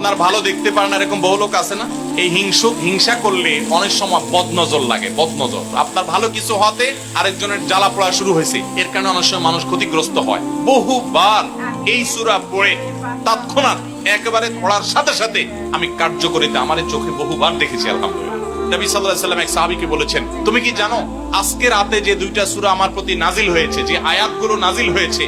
আপনার ভালো দেখতে পারেন এরকম বহু লোক আছে না? এই হিংসুক হিংসা করলে অনেক সময় বদনজর লাগে, বদনজর। আপনার ভালো কিছু হতে আরেকজনের জ্বালা পড়া শুরু হয়েছে। এর কারণে অনেক সময় মানুষ ক্ষতিগ্রস্ত হয়। বহুবার এই সুরা পড়ে তৎক্ষণাৎ একেবারে পড়ার সাথে সাথে আমি কার্যকরিতা আমার চোখে বহুবার দেখেছি, আলহামদুলিল্লাহ। নবী আলাইহি সাল্লাম এক সাহাবীকে বলেছেন, তুমি কি জানো, আজকে রাতে যে দুইটা সূরা আমার প্রতি নাজিল হয়েছে, যে আয়াতগুলো নাজিল হয়েছে,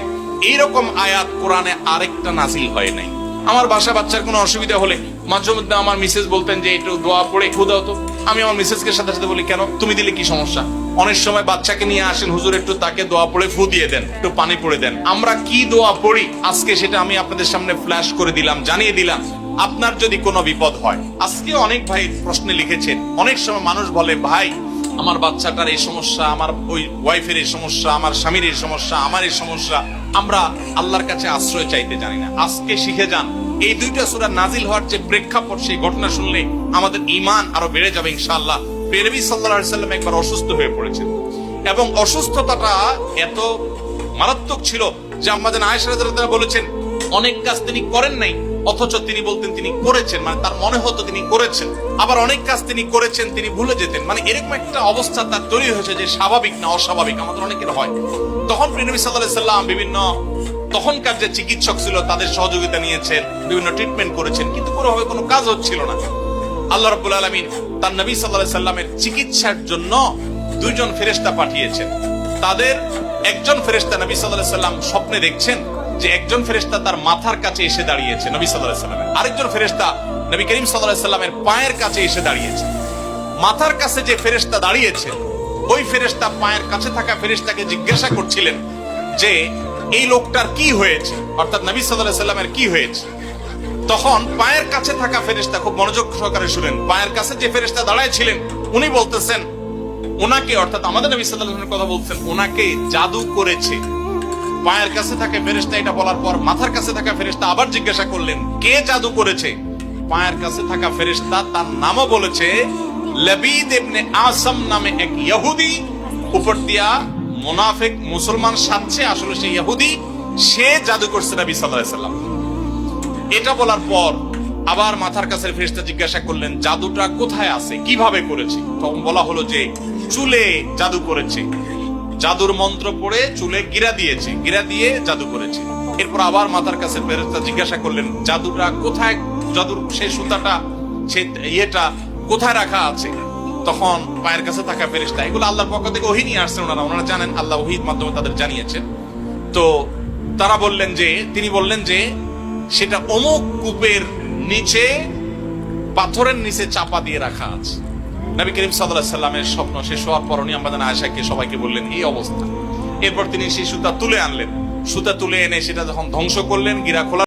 এইরকম আয়াত কোরআনে আরেকটা নাজিল হয় নাই। আমার বাসা বাচ্চার কোনো অসুবিধা হলে মাঝে মধ্যে আমার মিসেস বলতেন যে একটু দোয়া পড়ে খুদাও তো। আমি আমার মিসেসকে সাথে সাথে বলি, কেন? তুমি দিলে কি সমস্যা? অনেক সময় বাচ্চাকে নিয়ে আসেন, হুজুর, একটু তাকে দোয়া পড়ে ফু দিয়ে দেন, একটু পানি পড়ে দেন। আমরা কি দোয়া পড়ি? আজকে সেটা আমি আপনাদের সামনে ফ্ল্যাশ করে দিলাম, জানিয়ে দিলাম। আপনার যদি কোনো বিপদ হয়, আজকে অনেক ভাই প্রশ্নে লিখেছেন, অনেক সময় মানুষ বলে, ভাই আমার বাচ্চাটার এই সমস্যা, আমার ওই ওয়াইফের এই সমস্যা, আমার স্বামীর এই সমস্যা, আমার এই সমস্যা, আমরা আল্লাহর কাছে আশ্রয় চাইতে জানি না। আজকে শিখে যান, এই দুইটা সূরা নাজিল হওয়ার যে প্রেক্ষাপট, সেই ঘটনা শুনলে আমাদের ঈমান আরও বেড়ে যাবে ইনশাআল্লাহ। পেরবি আলাইহি সাল্লাম একবার অসুস্থ হয়ে পড়েছেন। এবং অসুস্থতাটা এত মারাত্মক ছিল যে আমাদের আয়েশা বলেছেন, অনেক কাজ তিনি করেন নাই অথচ তিনি বলতেন তিনি করেছেন মানে তার মনে হতো তিনি করেছেন। আবার অনেক কাজ তিনি করেছেন, তিনি ভুলে যেতেন। মানে এরকম একটা অবস্থা তার তৈরি হয়েছে যে স্বাভাবিক না অস্বাভাবিক, আমাদের অনেকের হয়। তখন সাল্লাহ সাল্লাম বিভিন্ন তখনকার যে চিকিৎসক ছিল, তাদের সহযোগিতা নিয়েছেন, বিভিন্ন ট্রিটমেন্ট করেছেন, কিন্তু কোনোভাবে কোনো কাজ হচ্ছিল না। আল্লাহ রাব্বুল আলামিন তার নবী সাল্লাল্লাহু সাল্লামের চিকিৎসার জন্য দুইজন ফেরেস্তা পাঠিয়েছেন। তাদের একজন ফেরেস্তা নবী সাল্লাল্লাহু সাল্লাম স্বপ্নে দেখছেন যে একজন ফেরেশতা তার মাথার কাছে এসে দাঁড়িয়েছে, নবী সাল্লাল্লাহু সাল্লামের। আরেকজন ফেরেশতা নবী করিম সাল্লাল্লাহু সাল্লামের পায়ের কাছে এসে দাঁড়িয়েছে। মাথার কাছে যে ফেরেশতা দাঁড়িয়েছে, ওই ফেরেশতা পায়ের কাছে থাকা ফেরেশতাকে জিজ্ঞাসা করছিলেন যে, এই লোকটার কি হয়েছে? অর্থাৎ নবী সাল্লাল্লাহু সাল্লামের কি হয়েছে? তখন পায়ের কাছে থাকা ফেরেশতা খুব মনোযোগ সহকারে শুনেন। পায়ের কাছে যে ফেরেশতা দাঁড়ায় ছিলেন উনি বলতেছেন, ওনাকে, অর্থাৎ আমাদের নবী ওয়াসাল্লামের কথা বলছেন, ওনাকে জাদু করেছে। পায়ের কাছে থাকে ফেরেশতা, এটা বলার পর মাথার কাছে থাকা ফেরেশতা আবার জিজ্ঞাসা করলেন, কে জাদু করেছে? পায়ের কাছে থাকা ফেরেশতা তার নামও বলেছে, লবিদ ইবনে আসম নামে এক ইহুদি। উপর দিয়া মুনাফিক মুসলমান সাজছে আসলে সে ইহুদি, সে জাদু করছে নবী সাল্লাল্লাহু আলাইহি ওয়াসাল্লাম এটা বলার পর আবার মাথার কাছে ফেরেশতা জিজ্ঞাসা করলেন, জাদুটা কোথায় আছে? কীভাবে করেছে? তখন বলা হলো যে, চুলে জাদু করেছে। জাদুর মন্ত্র পড়ে চুলে গিরা দিয়েছে, গিরা দিয়ে জাদু করেছে। এরপর আবার মাথার কাছে ফেরেশতা জিজ্ঞাসা করলেন, জাদুটা কোথায়? জাদুর সেই সুতাটা, সেই ইয়েটা কোথায় রাখা আছে? তখন পায়ের কাছে থাকা ফেরেশতা, এগুলো আল্লাহর পক্ষ থেকে ওহি নিয়ে আসছেন ওনারা ওনারা জানেন আল্লাহ ওহির মাধ্যমে তাদের জানিয়েছেন। তো তারা বললেন যে, তিনি বললেন যে, সেটা অমুক কূপের নিচে, পাথরের নিচে চাপা দিয়ে রাখা আছে। নবী করিম সাল্লাল্লাহু সাল্লামের স্বপ্ন শেষ হওয়ার পর উনি আমাদের আয়সাকে সবাইকে বললেন, এই অবস্থা। এরপর তিনি সেই সুতা তুলে আনলেন। সুতা তুলে এনে সেটা যখন ধ্বংস করলেন, গিরা খোলা